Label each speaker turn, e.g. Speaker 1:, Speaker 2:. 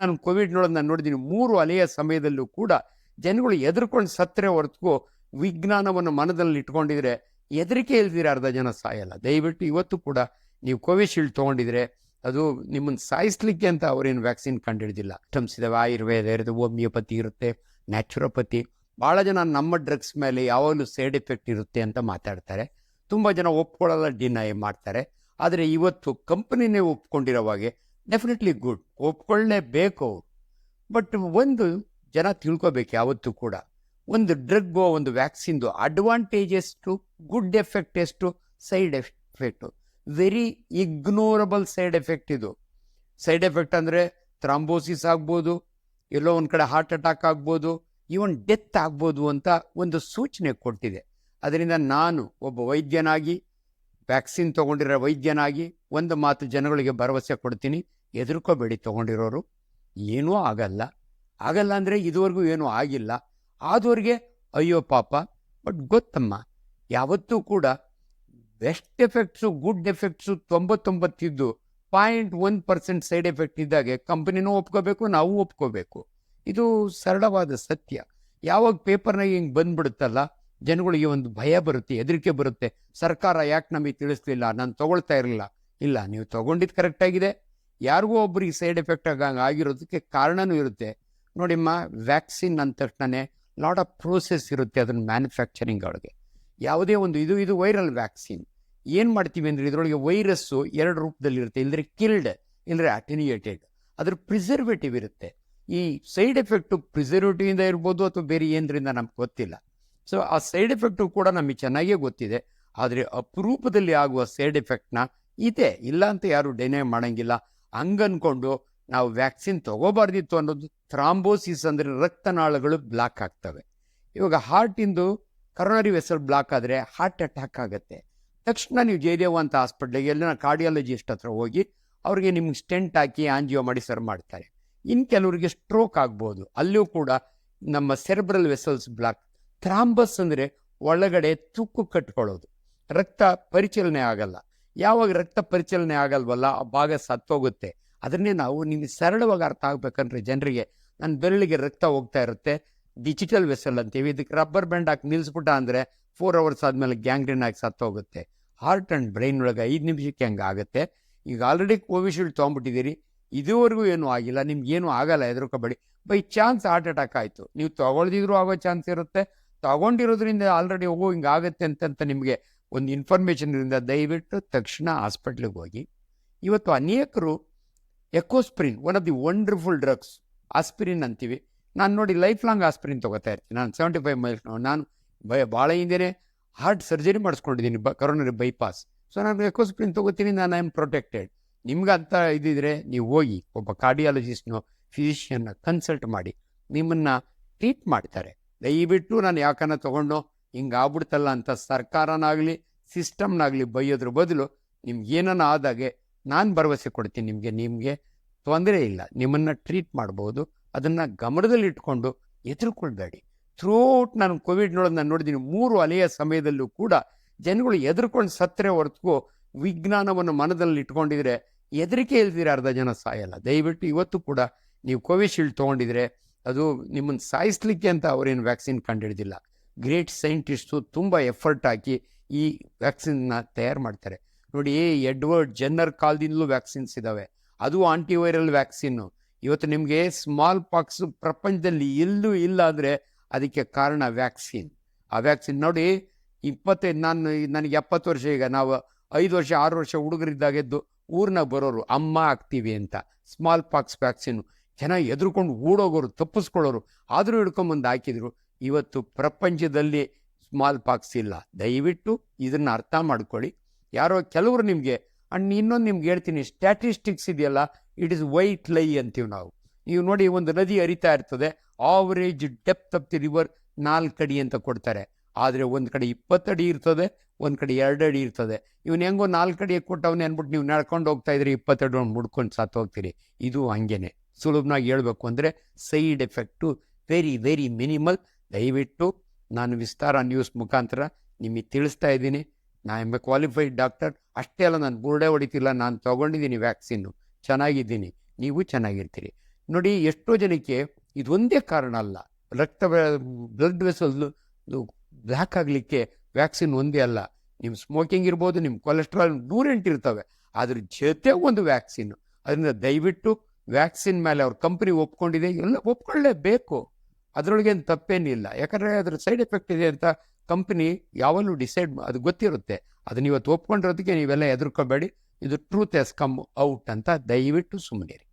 Speaker 1: ನಾನು ಕೋವಿಡ್ನೊಳಗೆ ನಾನು ನೋಡಿದ್ದೀನಿ ಮೂರು ಅಲೆಯ ಸಮಯದಲ್ಲೂ ಕೂಡ ಜನಗಳು ಎದುರ್ಕೊಂಡು ಸತ್ತರೆ ಹೊರತು ವಿಜ್ಞಾನವನ್ನು ಮನದಲ್ಲಿ ಇಟ್ಕೊಂಡಿದ್ರೆ ಹೆದರಿಕೆ ಇಲ್ದಿರ ಅರ್ಧ ಜನ ಸಾಯಲ್ಲ. ದಯವಿಟ್ಟು ಇವತ್ತು ಕೂಡ ನೀವು ಕೋವಿಶೀಲ್ಡ್ ತೊಗೊಂಡಿದ್ರೆ ಅದು ನಿಮ್ಮನ್ನು ಸಾಯಿಸ್ಲಿಕ್ಕೆ ಅಂತ ಅವ್ರೇನು ವ್ಯಾಕ್ಸಿನ್ ಕಂಡುಹಿಡಿದಿಲ್ಲ ಟಮ್ಸ್ ಇದಾವೆ ಆಯುರ್ವೇದ ಇರುತ್ತೆ ಹೋಮಿಯೋಪತಿ ಇರುತ್ತೆ, ನ್ಯಾಚುರೋಪತಿ. ಭಾಳ ಜನ ನಮ್ಮ ಡ್ರಗ್ಸ್ ಮೇಲೆ ಯಾವಾಗಲೂ ಸೈಡ್ ಎಫೆಕ್ಟ್ ಇರುತ್ತೆ ಅಂತ ಮಾತಾಡ್ತಾರೆ. ತುಂಬ ಜನ ಒಪ್ಕೊಳ್ಳಲ್ಲ, ಡಿನೈ ಮಾಡ್ತಾರೆ. ಆದರೆ ಇವತ್ತು ಕಂಪನಿನೇ ಒಪ್ಕೊಂಡಿರೋವಾಗೆ ಡೆಫಿನೆಟ್ಲಿ ಗುಡ್ ಒಪ್ಕೊಳ್ಳೇಬೇಕು ಬಟ್ ಒಂದು ಜನ ತಿಳ್ಕೊಬೇಕು ಯಾವತ್ತೂ ಕೂಡ. ಒಂದು ಡ್ರಗ್ಗೋ ಒಂದು ವ್ಯಾಕ್ಸಿನ್ದು ಅಡ್ವಾಂಟೇಜ್ ಎಷ್ಟು ಗುಡ್ ಎಫೆಕ್ಟ್ ಎಷ್ಟು side effect very ignorable side effect ಇದು. ಸೈಡ್ ಎಫೆಕ್ಟ್ ಅಂದರೆ ಥ್ರಾಂಬೋಸಿಸ್ ಆಗ್ಬೋದು, ಎಲ್ಲೋ ಒಂದು ಕಡೆ ಹಾರ್ಟ್ ಅಟ್ಯಾಕ್ ಆಗ್ಬೋದು ಈವನ್ ಡೆತ್ ಆಗ್ಬೋದು ಅಂತ ಒಂದು ಸೂಚನೆ ಕೊಟ್ಟಿದೆ. ಅದರಿಂದ ನಾನು ಒಬ್ಬ ವೈದ್ಯನಾಗಿ ವ್ಯಾಕ್ಸಿನ್ ತೊಗೊಂಡಿರೋ ವೈದ್ಯನಾಗಿ ಒಂದು ಮಾತು ಜನಗಳಿಗೆ ಭರವಸೆ ಕೊಡ್ತೀನಿ. ಹೆದರ್ಕೋಬೇಡಿ ತೊಗೊಂಡಿರೋರು. ಏನೂ ಆಗಲ್ಲ. ಆಗಲ್ಲ ಅಂದರೆ ಇದುವರೆಗೂ ಏನೂ ಆಗಿಲ್ಲ. ಆದವ್ರಿಗೆ ಅಯ್ಯೋ ಪಾಪ, ಬಟ್ ಗೊತ್ತಮ್ಮ, ಯಾವತ್ತೂ ಕೂಡ best effects good effects ತೊಂಬತ್ತೊಂಬತ್ತಿದ್ದು point one percent side effect ಇದ್ದಾಗೆ ಕಂಪ್ನಿನೂ ಒಪ್ಕೋಬೇಕು, ನಾವು ಒಪ್ಕೋಬೇಕು. ಇದು ಸರಳವಾದ ಸತ್ಯ. ಯಾವಾಗ ಪೇಪರ್ನಾಗ ಹಿಂಗೆ ಬಂದ್ಬಿಡುತ್ತಲ್ಲ, ಜನಗಳಿಗೆ ಒಂದು ಭಯ ಬರುತ್ತೆ, ಹೆದರಿಕೆ ಬರುತ್ತೆ. ಸರ್ಕಾರ ಯಾಕೆ ನಮಗೆ ತಿಳಿಸ್ಲಿಲ್ಲ, ನಾನು ತೊಗೊಳ್ತಾ ಇರಲಿಲ್ಲ. ಇಲ್ಲ, ನೀವು ತೊಗೊಂಡಿದ್ದು ಕರೆಕ್ಟಾಗಿದೆ ಯಾರಿಗೂ ಒಬ್ಬರಿಗೆ ಸೈಡ್ ಎಫೆಕ್ಟ್ ಆಗಂಗೆ ಆಗಿರೋದಕ್ಕೆ ಕಾರಣನೂ ಇರುತ್ತೆ. ನೋಡಿಮ್ಮ ವ್ಯಾಕ್ಸಿನ್ ಅಂದ ತಕ್ಷಣನೇ ಲಾಟ್ ಆಫ್ ಪ್ರೋಸೆಸ್ ಇರುತ್ತೆ ಅದನ್ನು ಮ್ಯಾನುಫ್ಯಾಕ್ಚರಿಂಗ್ ಅವ್ರಿಗೆ ಯಾವುದೇ ಒಂದು ಇದು ಇದು ವೈರಲ್ ವ್ಯಾಕ್ಸಿನ್ ಏನು ಮಾಡ್ತೀವಿ ಅಂದರೆ ಇದರೊಳಗೆ ವೈರಸ್ಸು ಎರಡು ರೂಪದಲ್ಲಿರುತ್ತೆ ಇಲ್ಲದ್ರೆ ಕಿಲ್ಡ್ ಇಲ್ಲದ್ರೆ ಅಟೆನ್ಯೂಯೇಟೆಡ್ ಅದ್ರ ಪ್ರಿಸರ್ವೇಟಿವ್ ಇರುತ್ತೆ. ಈ ಸೈಡ್ ಎಫೆಕ್ಟು ಪ್ರಿಸರ್ವೇಟಿವಿಂದ ಇರ್ಬೋದು ಅಥವಾ ಬೇರೆ ಏನರಿಂದ ನಮ್ಗೆ ಗೊತ್ತಿಲ್ಲ. ಸೊ ಆ ಸೈಡ್ ಎಫೆಕ್ಟು ಕೂಡ ನಮಗೆ ಚೆನ್ನಾಗೇ ಗೊತ್ತಿದೆ. ಆದರೆ ಅಪರೂಪದಲ್ಲಿ ಆಗುವ ಸೈಡ್ ಎಫೆಕ್ಟ್ನ ಇದೆ. ಇಲ್ಲ ಅಂತ ಯಾರು ಡೆನೇ ಮಾಡಂಗಿಲ್ಲ. ಹಂಗನ್ಕೊಂಡು ನಾವು ವ್ಯಾಕ್ಸಿನ್ ತಗೋಬಾರ್ದಿತ್ತು ಅನ್ನೋದು ಥ್ರಾಂಬೋಸಿಸ್ ಅಂದರೆ ರಕ್ತನಾಳಗಳು ಬ್ಲಾಕ್ ಆಗ್ತವೆ. ಇವಾಗ ಹಾರ್ಟಿಂದು ಕರೋನರಿ ವೆಸಲ್ ಬ್ಲಾಕ್ ಆದರೆ ಹಾರ್ಟ್ ಅಟ್ಯಾಕ್ ಆಗುತ್ತೆ. ತಕ್ಷಣ ನೀವು ಜಯದೇವ ಅಂತ ಹಾಸ್ಪಿಟ್ಲಿಗೆ ಎಲ್ಲ ಕಾರ್ಡಿಯಾಲಜಿಸ್ಟ್ ಹತ್ರ ಹೋಗಿ ಅವ್ರಿಗೆ ನಿಮ್ಗೆ ಸ್ಟೆಂಟ್ ಹಾಕಿ ಆಂಜಿಯೋ ಮಾಡಿ ಸರ್ ಮಾಡ್ತಾರೆ. ಇನ್ನು ಕೆಲವರಿಗೆ ಸ್ಟ್ರೋಕ್ ಆಗ್ಬೋದು. ಅಲ್ಲಿಯೂ ಕೂಡ ನಮ್ಮ ಸೆರೆಬ್ರಲ್ ವೆಸಲ್ಸ್ ಬ್ಲಾಕ್. ಥ್ರಾಂಬಸ್ ಅಂದರೆ ಒಳಗಡೆ ತುಕ್ಕು ಕಟ್ಕೊಳ್ಳೋದು. ರಕ್ತ ಪರಿಚಲನೆ ಆಗಲ್ಲ. ಯಾವಾಗ ರಕ್ತ ಪರಿಚಲನೆ ಆಗಲ್ವಲ್ಲ, ಆ ಭಾಗ ಸತ್ತೋಗುತ್ತೆ. ಅದನ್ನೇ ನಾವು ನಿಮಗೆ ಸರಳವಾಗಿ ಅರ್ಥ ಆಗ್ಬೇಕಂದ್ರೆ ಜನರಿಗೆ ನನ್ನ ಬೆರಳಿಗೆ ರಕ್ತ ಹೋಗ್ತಾ ಇರುತ್ತೆ ಡಿಜಿಟಲ್ ವೆಸಲ್ ಅಂತೀವಿ. ಇದಕ್ಕೆ ರಬ್ಬರ್ ಬ್ಯಾಂಡ್ ಹಾಕಿ ನಿಲ್ಲಿಸ್ಬಿಟ್ಟ ಅಂದರೆ ಫೋರ್ ಅವರ್ಸ್ ಆದಮೇಲೆ ಗ್ಯಾಂಗ್ರೀನ್ ಆಗಿ ಸತ್ತೋಗುತ್ತೆ. ಹಾರ್ಟ್ ಆ್ಯಂಡ್ ಬ್ರೈನ್ ಒಳಗೆ ಐದು ನಿಮಿಷಕ್ಕೆ ಹಂಗೆ ಆಗುತ್ತೆ. ಈಗ ಆಲ್ರೆಡಿ ಕೋವಿಶೀಲ್ಡ್ ತೊಗೊಂಬಿಟ್ಟಿದ್ದೀರಿ ಇದುವರೆಗೂ ಏನೂ ಆಗಿಲ್ಲ. ನಿಮ್ಗೆ ಏನೂ ಆಗಲ್ಲ kabaddi. By chance heart attack ಆಯಿತು. ನೀವು ತೊಗೊಳ್ದಿದ್ರು ಆಗೋ ಚಾನ್ಸ್ ಇರುತ್ತೆ. ತಗೊಂಡಿರೋದ್ರಿಂದ ಆಲ್ರೆಡಿ ಹೋಗೋ ಹಿಂಗೆ ಆಗುತ್ತೆ ಅಂತಂತ ನಿಮಗೆ ಒಂದು ಇನ್ಫಾರ್ಮೇಷನ್ ಇರಿಂದ ದಯವಿಟ್ಟು ತಕ್ಷಣ ಹಾಸ್ಪಿಟ್ಲಿಗೆ ಹೋಗಿ. ಇವತ್ತು ಅನೇಕರು Ecosprin one of the wonderful drugs aspirin ಅಂತೀವಿ. ನಾನು ನೋಡಿ ಲೈಫ್ ಲಾಂಗ್ ಆಸ್ಪಿರಿನ್ ತೊಗೋತಾ ಇರ್ತೀನಿ. ನಾನು ಸೆವೆಂಟಿ ಫೈವ್ ಮೈಲ್ಸ್ ನಾನು ಭಯ ಭಾಳ ಹಿಂದೆ ಹಾರ್ಟ್ ಸರ್ಜರಿ ಮಾಡಿಸ್ಕೊಂಡಿದ್ದೀನಿ, ಬ ಕರೋನರಿ ಬೈಪಾಸ್ ಸೊ ನಾನು ಎಕೋಸ್ಪ್ರಿನ್ ತೊಗೋತೀನಿ, ನಾನು ಐ ಆಮ್ ಪ್ರೊಟೆಕ್ಟೆಡ್ ನಿಮ್ಗೆ ಅಂತ ಇದ್ದಿದ್ರೆ ನೀವು ಹೋಗಿ, ಒಬ್ಬ ಕಾರ್ಡಿಯಾಲಜಿಸ್ಟ್ನೋ ಫಿಸಿಷಿಯನ್ನ ಕನ್ಸಲ್ಟ್ ಮಾಡಿ. ನಿಮ್ಮನ್ನು ಟ್ರೀಟ್ ಮಾಡ್ತಾರೆ. ದಯವಿಟ್ಟು ನಾನು ಯಾಕನ್ನ ತೊಗೊಂಡು ಹಿಂಗೆ ಆಗ್ಬಿಡ್ತಲ್ಲ ಅಂತ ಸರ್ಕಾರನಾಗಲಿ, ಸಿಸ್ಟಮ್ನಾಗಲಿ ಬೈಯೋದ್ರ ಬದಲು ನಿಮ್ಗೆ ಏನನ್ನ ಆದಾಗೆ ನಾನು ಭರವಸೆ ಕೊಡ್ತೀನಿ ನಿಮಗೆ ನಿಮಗೆ ತೊಂದರೆ ಇಲ್ಲ. ನಿಮ್ಮನ್ನು ಟ್ರೀಟ್ ಮಾಡ್ಬೋದು. ಅದನ್ನು ಗಮನದಲ್ಲಿಟ್ಕೊಂಡು ಎದುರುಕೊಳ್ಬೇಡಿ ಥ್ರೂಔಟ್ ನಾನು ಕೋವಿಡ್ನೊಳಗೆ ನಾನು ನೋಡಿದ್ದೀನಿ ಮೂರು ಅಲೆಯ ಸಮಯದಲ್ಲೂ ಕೂಡ ಜನಗಳು ಎದುರ್ಕೊಂಡು ಸತ್ತರೆ ಹೊರತು ವಿಜ್ಞಾನವನ್ನು ಮನದಲ್ಲಿ ಇಟ್ಕೊಂಡಿದ್ರೆ ಹೆದರಿಕೆ ಇಲ್ದಿರ ಅರ್ಧ ಜನ ಸಾಯಲ್ಲ. ದಯವಿಟ್ಟು ಇವತ್ತು ಕೂಡ ನೀವು ಕೋವಿಶೀಲ್ಡ್ ತೊಗೊಂಡಿದ್ರೆ ಅದು ನಿಮ್ಮನ್ನು ಸಾಯಿಸ್ಲಿಕ್ಕೆ ಅಂತ ಅವರೇನು ವ್ಯಾಕ್ಸಿನ್ ಕಂಡುಹಿಡಿದಿಲ್ಲ ಗ್ರೇಟ್ ಸೈಂಟಿಸ್ಟು ತುಂಬ ಎಫರ್ಟ್ ಹಾಕಿ ಈ ವ್ಯಾಕ್ಸಿನ್ನ ತಯಾರು ಮಾಡ್ತಾರೆ. ನೋಡಿ, ಎಡ್ವರ್ಡ್ ಜನ್ನರ್ ಕಾಲದಿಂದಲೂ ವ್ಯಾಕ್ಸಿನ್ಸ್ ಇದ್ದಾವೆ ಅದು ಆಂಟಿವೈರಲ್ ವ್ಯಾಕ್ಸಿನ್ನು. ಇವತ್ತು ನಿಮಗೆ ಸ್ಮಾಲ್ ಪಾಕ್ಸ್ ಪ್ರಪಂಚದಲ್ಲಿ ಎಲ್ಲೂ ಇಲ್ಲ ಅಂದರೆ ಅದಕ್ಕೆ ಕಾರಣ ವ್ಯಾಕ್ಸಿನ್. ಆ ವ್ಯಾಕ್ಸಿನ್ ನೋಡಿ ಇಪ್ಪತ್ತೈದು ನಾನು ನನಗೆ ಎಪ್ಪತ್ತು ವರ್ಷ ಈಗ, ನಾವು ಐದು ವರ್ಷ, ಆರು ವರ್ಷ ಹುಡುಗರಿದ್ದಾಗೆದ್ದು ಊರ್ನಾಗ ಬರೋರು ಅಮ್ಮ ಆಗ್ತೀವಿ ಅಂತ. ಸ್ಮಾಲ್ ಪಾಕ್ಸ್ ವ್ಯಾಕ್ಸಿನ್ ಜನ ಎದುರ್ಕೊಂಡು ಓಡೋಗೋರು, ತಪ್ಪಿಸ್ಕೊಳ್ಳೋರು. ಆದರೂ ಹಿಡ್ಕೊಂಬಂದು ಹಾಕಿದ್ರು. ಇವತ್ತು ಪ್ರಪಂಚದಲ್ಲಿ ಸ್ಮಾಲ್ ಪಾಕ್ಸ್ ಇಲ್ಲ. ದಯವಿಟ್ಟು ಇದನ್ನು ಅರ್ಥ ಮಾಡ್ಕೊಳ್ಳಿ. ಯಾರೋ ಕೆಲವರು ನಿಮಗೆ, ಅಣ್ಣ, ಇನ್ನೊಂದು ನಿಮ್ಗೆ ಹೇಳ್ತೀನಿ ಸ್ಟ್ಯಾಟಿಸ್ಟಿಕ್ಸ್ ಇದೆಯಲ್ಲ ಇಟ್ ಇಸ್ ವೈಟ್ ಲೈ ಅಂತೀವಿ ನಾವು. ನೀವು ನೋಡಿ ಒಂದು ನದಿ ಹರಿತಾ ಇರ್ತದೆ average depth of the river ನಾಲ್ಕು ಅಡಿ ಅಂತ ಕೊಡ್ತಾರೆ. ಆದರೆ ಒಂದು ಕಡೆ ಇಪ್ಪತ್ತಡಿ ಇರ್ತದೆ, ಒಂದು ಕಡೆ ಎರಡು ಅಡಿ ಇರ್ತದೆ. ಇವನು ಹೆಂಗೋ ನಾಲ್ಕು ಅಡಿ ಕೊಟ್ಟವನೇ ಅಂದ್ಬಿಟ್ಟು ನೀವು ನಡ್ಕೊಂಡು ಹೋಗ್ತಾ ಇದ್ರೆ ಇಪ್ಪತ್ತೆರಡು ಒಂದು ಮುಡ್ಕೊಂಡು ಸತ್ತು ಹೋಗ್ತೀರಿ. ಇದು ಹಂಗೇನೆ. ಸುಲಭನಾಗಿ ಹೇಳಬೇಕು ಅಂದರೆ side effect very very minimal ದಯವಿಟ್ಟು ನಾನು ವಿಸ್ತಾರ ನ್ಯೂಸ್ ಮುಖಾಂತರ ನಿಮಗೆ ತಿಳಿಸ್ತಾ ಇದ್ದೀನಿ. ನಾ ಎಂಬ ಕ್ವಾಲಿಫೈಡ್ ಡಾಕ್ಟರ್ ಅಷ್ಟೇ ಅಲ್ಲ, ನಾನು ಬುರ್ಡೆ ಹೊಡಿತಿಲ್ಲ, ನಾನು ತೊಗೊಂಡಿದ್ದೀನಿ ವ್ಯಾಕ್ಸಿನ್ನು ಚೆನ್ನಾಗಿದ್ದೀನಿ. ನೀವು ಚೆನ್ನಾಗಿರ್ತೀರಿ. ನೋಡಿ, ಎಷ್ಟೋ ಜನಕ್ಕೆ ಇದೊಂದೇ ಕಾರಣ ಅಲ್ಲ. ರಕ್ತ ಬ್ಲಡ್ ವೆಸಲ್ ಬ್ಲ್ಯಾಕ್ ಆಗಲಿಕ್ಕೆ ವ್ಯಾಕ್ಸಿನ್ ಒಂದೇ ಅಲ್ಲ. ನಿಮ್ಮ ಸ್ಮೋಕಿಂಗ್ ಇರ್ಬೋದು ನಿಮ್ಮ ಕೊಲೆಸ್ಟ್ರಾಲ್ ನೂರೆಂಟು ಇರ್ತವೆ. ಅದ್ರ ಜೊತೆ ಒಂದು ವ್ಯಾಕ್ಸಿನ್ ಅದರಿಂದ ದಯವಿಟ್ಟು ವ್ಯಾಕ್ಸಿನ್ ಮೇಲೆ ಅವ್ರ ಕಂಪ್ನಿ ಒಪ್ಕೊಂಡಿದೆ. ಎಲ್ಲ ಒಪ್ಕೊಳ್ಳೇಬೇಕು. ಅದರೊಳಗೇನು ತಪ್ಪೇನಿಲ್ಲ. ಯಾಕಂದರೆ ಅದ್ರ ಸೈಡ್ ಎಫೆಕ್ಟ್ ಇದೆ ಅಂತ ಕಂಪ್ನಿ ಯಾವಾಗಲೂ ಡಿಸೈಡ್ ಅದು ಗೊತ್ತಿರುತ್ತೆ. ಅದನ್ನ ಇವತ್ತು ಒಪ್ಕೊಂಡಿರೋದಕ್ಕೆ ನೀವೆಲ್ಲ ಹೆದರ್ಕೋಬೇಡಿ. ಇದು ಟ್ರೂತ್ ಎಸ್ ಕಮ್ ಔಟ್ ಅಂತ ದಯವಿಟ್ಟು ಸುಮ್ಮನಿರಿ